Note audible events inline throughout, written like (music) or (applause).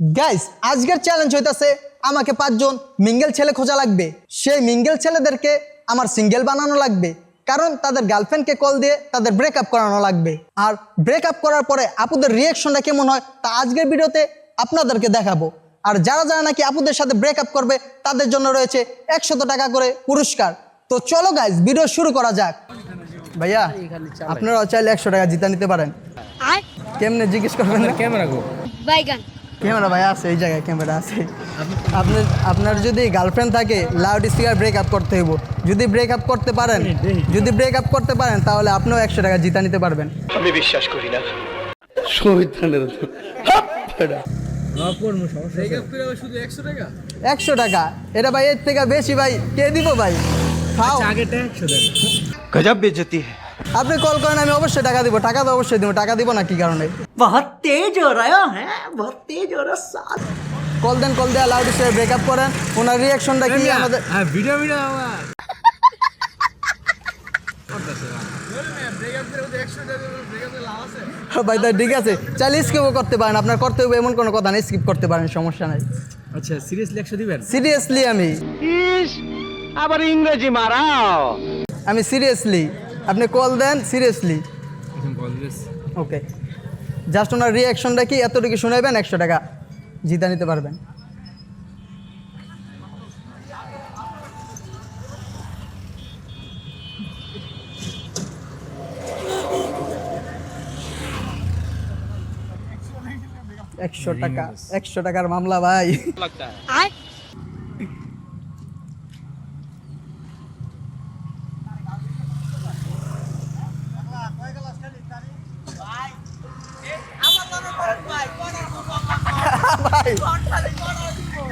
Guys আজকের challenge হইতাছে আমাকে পাঁচজন মিঙ্গেল ছেলে খোঁজা লাগবে। সেই মিঙ্গেল ছেলেদেরকে আমার সিঙ্গেল বানানো লাগবে। কারণ তাদের গার্লফ্রেন্ডকে কল দিয়ে তাদের ব্রেকআপ করানো লাগবে। আর ব্রেকআপ করার পরে আপুদের রিয়েকশনটা কেমন হয় তা আজকের ভিডিওতে আপনাদেরকে দেখাবো। আর যারা যারা নাকি আপুদের সাথে ব্রেকআপ করবে তাদের জন্য রয়েছে একশত টাকা করে পুরস্কার। তো চলো গাইস ভিডিও শুরু করা যাক। ভাইয়া আপনারাও চাইলে একশো টাকা জিতা নিতে পারেন। আর কেমনে জিজ্ঞেস করবেন না? ক্যামেরা গো। বাইগান। ক্যামেরা ভাই আছে এই জায়গায় ক্যামেরা আছে। আপনার আপনার যদি গার্লফ্রেন্ড থাকে লাউড স্পিকার ব্রেক আপ করতে হইব। যদি ব্রেক আপ করতে পারেন যদি ব্রেক আপ করতে পারেন তাহলে আপনিও একশো টাকা জিতা নিতে পারবেন। আমি বিশ্বাস করি না। একশো টাকা? এটা ভাই এর থেকে বেশি ভাই কে দিব ভাই? খাও। আগেটা একশো টাকা। গজব বেজতি আপনি কল করেন আমি অবশ্যই টাকা দিব। টাকা তো অবশ্যই দিব। টাকা দিব না কি কারণে? বহুত তেজ হো রহা হ্যাঁ বহুত তেজ হো রহা সাথ কল দেন কল দেয়া লাউড স্পিকার ব্রেকআপ করেন। ওনার রিয়াকশনটা কি? আমাদের হ্যাঁ ভিডিও ভিডিও আমার। হ্যাঁ, ঠিক আছে। চাইলে স্কিপও করতে পারেন। আপনার এমন কোনো কথা নেই স্কিপ করতে পারেন সমস্যা নাই। সিরিয়াসলি আবার ইংরেজি আমি সিরিয়াসলি আপনি কল দেন সিরিয়াসলি ওকে জাস্ট ওনার রিয়াকশনটা কি? এতটুকু শুনাইবেন একশো টাকা জিতা নিতে পারবেন। একশো টাকা একশো টাকার মামলা ভাই।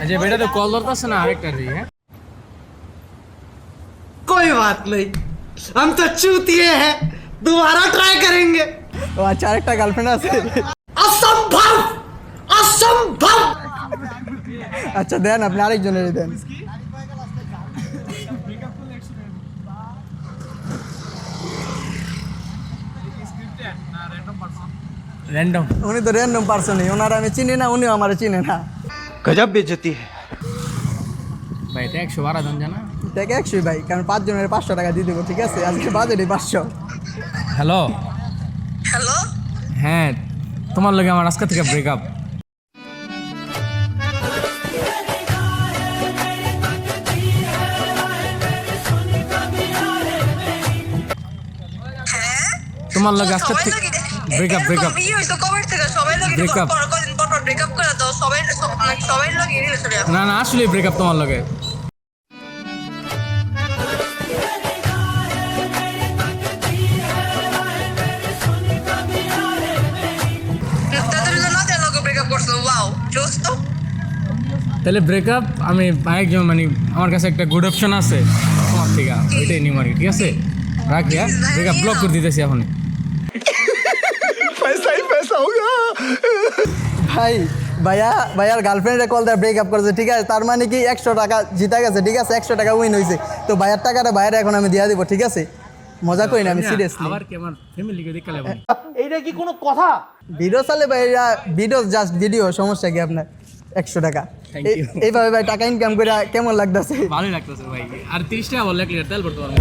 আচ্ছা বেটা তো কল দরকার না আরেকটা দিই হ্যাঁ कोई बात नहीं हम तो चूतिए हैं दोबारा ट्राई करेंगे ও আচ্ছা আরেকটা গার্লফ্রেন্ড আছে असंभव असंभव আচ্ছা দেন আপনি আরেকজনের দেন র্যান্ডম উনি তো র্যান্ডম পার্সনই ওনার আমি চিনি না উনিও আমার চিনে না গজব বেজতি ভাই এটা একশো বারো জন জানা? দেখ একশোই ভাই কারণ পাঁচজনের পাঁচশো টাকা দিয়ে দেবো ঠিক আছে? আজকে বাজেটই পাঁচশো। হ্যালো? হ্যালো? হ্যাঁ তোমার লগে আমার আজকে থেকে ব্রেকআপ তোমার লগে আজকে থেকে ব্রেকআপ ব্রেকআপ Breakup. না না আসলে ব্রেকআপ তোমার লগে। তাহলে ব্রেকআপ আমি আরেকজন মানে আমার কাছে একটা গুড অপশন আছে। তোমার থেকে এটাই নিউ মার্কেট ঠিক আছে? রাখি হ্যাঁ ব্রেকআপ ব্লক করে দিতেছি এখন। (laughs) ভাই ভাইয়া ভাইয়ার গার্লফ্রেন্ডে কল দেয় ব্রেকআপ করেছে ঠিক আছে? তার মানে কি একশো টাকা জিতা গেছে ঠিক আছে? একশো টাকা উইন হয়েছে তো ভাইয়ার টাকাটা ভাইয়ার এখন আমি দিয়ে দিব ঠিক আছে? মজা করি না আমি সিরিয়াসলি আবার কি আমার ফ্যামিলিকে দেখে লাগবে ভিডিও চালে ভাইয়া ভিডিও জাস্ট ভিডিও সমস্যা কি আপনার? একশো টাকা. এইভাবে ভাই টাকা ইনকাম করে কেমন লাগতেছে? ভালোই লাগতেছে ভাই। আর তিরিশ টাকা বললে ক্লিয়ার তেল পড়তে পারব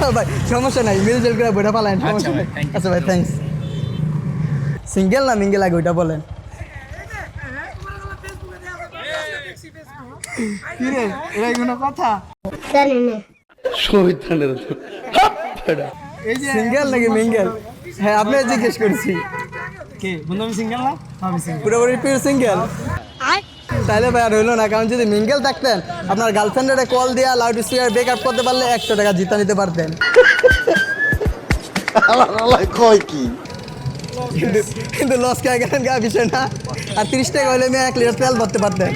(laughs) ভাই সমস্যা নাই মিল জেল করে বইটা পালাইন আচ্ছা সমস্যা নাই। আচ্ছা ভাই থ্যাংকস সিঙ্গেল না মিঙ্গেল আগে ওইটা বলেন? কথা? না সিঙ্গেল নাকি মিঙ্গেল হ্যাঁ আপনি জিজ্ঞেস করছি। কে বন্ধু আমি সিঙ্গেল না? আমি সিঙ্গেল পুরোপুরি পিওর সিঙ্গেল তাহলে ভাই আর হইল না কারণ যদি মিঙ্গেল থাকতেন আপনার গার্লফ্রেন্ডের কল দিয়া লাউড স্পিকার ব্রেক আপ করতে পারলে একশো টাকা জিতা নিতে পারতেন। কয় কি? কিন্তু লস খেয়ে গেলেন গা বিষয় না আর তিরিশ টাকা হলে মেয়ে এক লিটার তেল ভরতে পারতেন।